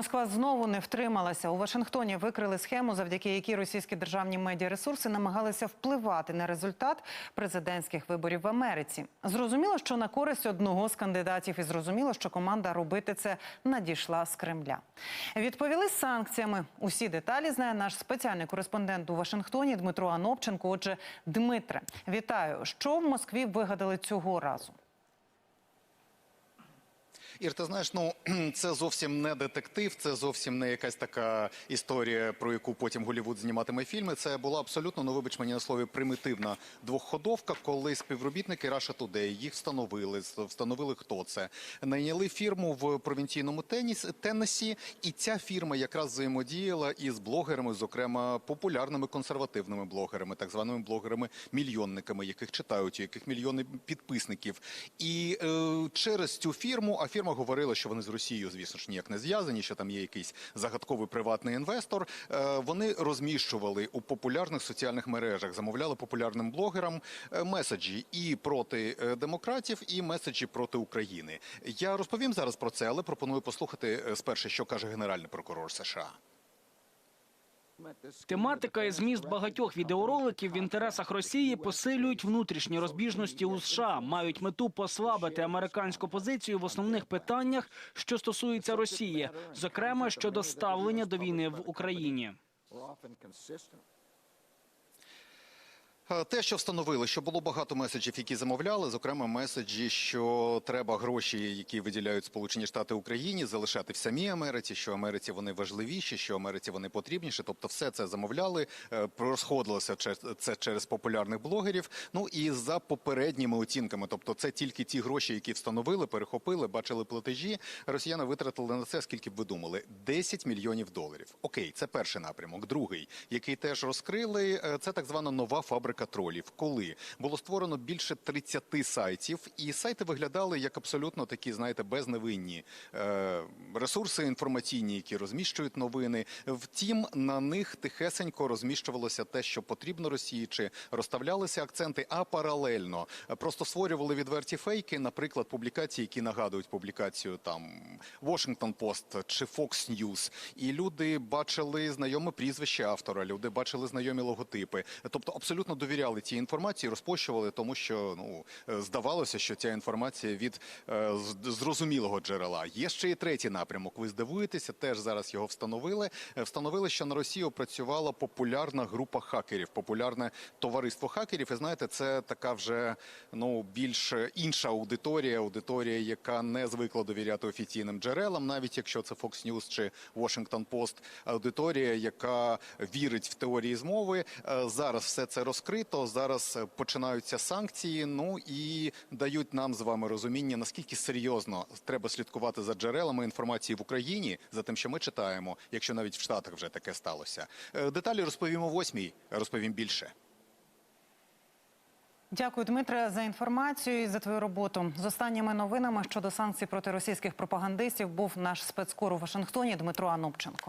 Москва знову не втрималася. У Вашингтоні викрили схему, завдяки якій російські державні медіаресурси намагалися впливати на результат президентських виборів в Америці. Зрозуміло, що на користь одного з кандидатів, і зрозуміло, що команда робити це надійшла з Кремля. Відповіли санкціями. Усі деталі знає наш спеціальний кореспондент у Вашингтоні Дмитро Анопченко. Отже, Дмитре, вітаю. Що в Москві вигадали цього разу? Ір, ти знаєш, ну це зовсім не детектив, це зовсім не якась така історія, про яку потім Голівуд зніматиме фільми. Це була абсолютно, ну вибач мені на слові, примітивна двохходовка, коли співробітники Russia Today їх встановили, встановили хто це. Найняли фірму в провінційному теніс, Теннесі, і ця фірма якраз взаємодіяла із блогерами, зокрема популярними консервативними блогерами, так званими блогерами-мільйонниками, яких читають, у яких мільйони підписників. І е, через цю фірму, а фірма говорила, що вони з Росією, звісно ж, ніяк не зв'язані, що там є якийсь загадковий приватний інвестор. Е, вони розміщували у популярних соціальних мережах, замовляли популярним блогерам е, меседжі і проти е, демократів, і меседжі проти України. Я розповім зараз про це, але пропоную послухати спершу, що каже генеральний прокурор США. Тематика і зміст багатьох відеороликів в інтересах Росії посилюють внутрішні розбіжності у США, мають мету послабити американську позицію в основних питаннях, що стосуються Росії, зокрема щодо ставлення до війни в Україні. Е, Те, що встановили, що було багато меседжів, які замовляли, зокрема меседжі, що треба гроші, які виділяють Сполучені Штати Україні, залишати в самій Америці, що Америці вони важливіші, що Америці вони потрібніші. Тобто, все це замовляли, е, розходилося це через популярних блогерів. Ну і за попередніми оцінками, тобто, це тільки ті гроші, які встановили, перехопили, бачили платежі. Росіяни витратили на це, скільки б ви думали, 10 мільйонів доларів. Окей, це перший напрямок. Другий, який теж розкрили, е, це так звана нова фабрика тролів. Коли було створено більше 30 сайтів, і сайти виглядали як абсолютно такі, знаєте, безневинні е, ресурси інформаційні, які розміщують новини. Втім, на них тихесенько розміщувалося те, що потрібно Росії, чи розставлялися акценти, а паралельно просто створювали відверті фейки, наприклад, публікації, які нагадують публікацію там Washington Post чи Fox News. І люди бачили знайоме прізвище автора, люди бачили знайомі логотипи. Тобто абсолютно довіряли цій інформації, розпощували, тому що ну е, здавалося, що ця інформація від е, зрозумілого джерела. Є ще і третій напрямок. Ви здивуєтеся, теж зараз його встановили. Е, Встановили, що на Росію працювала популярна група хакерів, популярне товариство хакерів. І знаєте, це така вже ну більш інша аудиторія, аудиторія, яка не звикла довіряти офіційним джерелам, навіть якщо це Fox News чи Washington Post, аудиторія, яка вірить в теорії змови. Е, Зараз все це розкрито. Зараз е, починаються санкції. Ну і дають нам з вами розуміння, наскільки серйозно треба слідкувати за джерелами інформації в Україні, за тим, що ми читаємо, якщо навіть в Штатах вже таке сталося. Е, Деталі розповімо восьмій, розповім більше. Дякую, Дмитре, за інформацію і за твою роботу. З останніми новинами щодо санкцій проти російських пропагандистів був наш спецкор у Вашингтоні Дмитро Анопченко.